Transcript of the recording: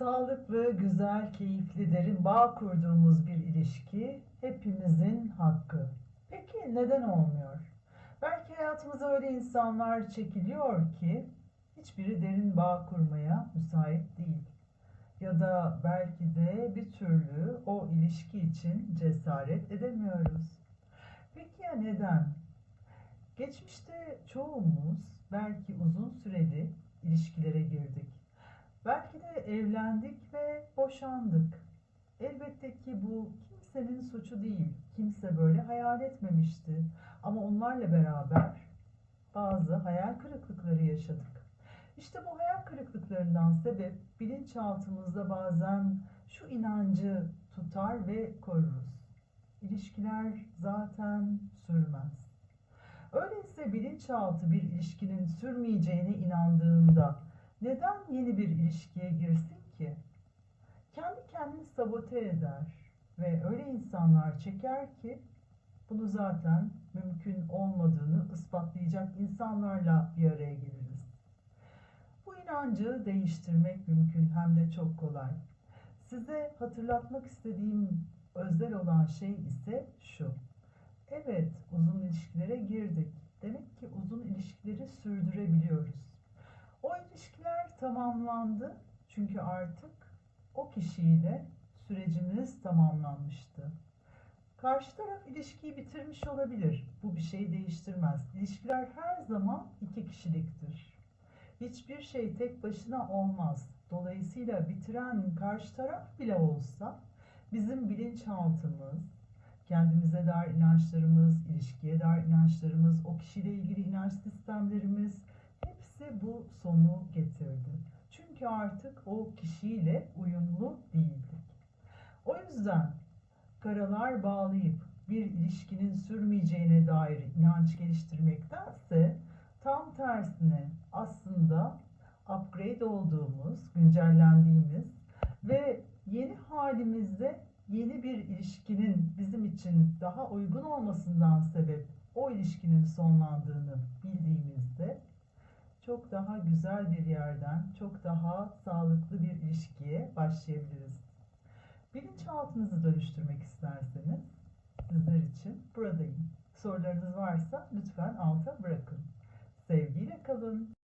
Sağlıklı, güzel, keyifli, derin bağ kurduğumuz bir ilişki hepimizin hakkı. Peki neden olmuyor? Belki hayatımıza öyle insanlar çekiliyor ki hiçbiri derin bağ kurmaya müsait değil. Ya da belki de bir türlü o ilişki için cesaret edemiyoruz. Peki ya neden? Geçmişte çoğumuz belki uzun süreli ilişkilere girdik. Evlendik ve boşandık. Elbette ki bu kimsenin suçu değil. Kimse böyle hayal etmemişti. Ama onlarla beraber bazı hayal kırıklıkları yaşadık. İşte bu hayal kırıklıklarından sebep bilinçaltımızda bazen şu inancı tutar ve koruruz. İlişkiler zaten sürmez. Öyleyse bilinçaltı bir ilişkinin sürmeyeceğine inandığında neden yeni bir ilişkiye sabote eder ve öyle insanlar çeker ki bunu zaten mümkün olmadığını ispatlayacak insanlarla bir araya geliriz. Bu inancı değiştirmek mümkün hem de çok kolay. Size hatırlatmak istediğim özel olan şey ise şu. Evet, uzun ilişkilere girdik. Demek ki uzun ilişkileri sürdürebiliyoruz. O ilişkiler tamamlandı çünkü artık o kişiyle sürecimiz tamamlanmıştı. Karşı taraf ilişkiyi bitirmiş olabilir. Bu bir şey değiştirmez. İlişkiler her zaman iki kişiliktir. Hiçbir şey tek başına olmaz. Dolayısıyla bitiren karşı taraf bile olsa bizim bilinçaltımız, kendimize dair inançlarımız, ilişkiye dair inançlarımız, o kişiyle ilgili inanç sistemlerimiz hepsi bu sonu getirdi. Çünkü artık o kişiyle uyumlu yüzden karalar bağlayıp bir ilişkinin sürmeyeceğine dair inanç geliştirmektense tam tersine aslında upgrade olduğumuz, güncellendiğimiz ve yeni halimizde yeni bir ilişkinin bizim için daha uygun olmasından sebep o ilişkinin sonlandığını bildiğimizde çok daha güzel bir yerden, çok daha sağlıklı bir ilişkiye başlayabiliriz. Bilinçaltınızı dönüştürmek isterseniz sizler için buradayım. Sorularınız varsa lütfen alta bırakın. Sevgiyle kalın.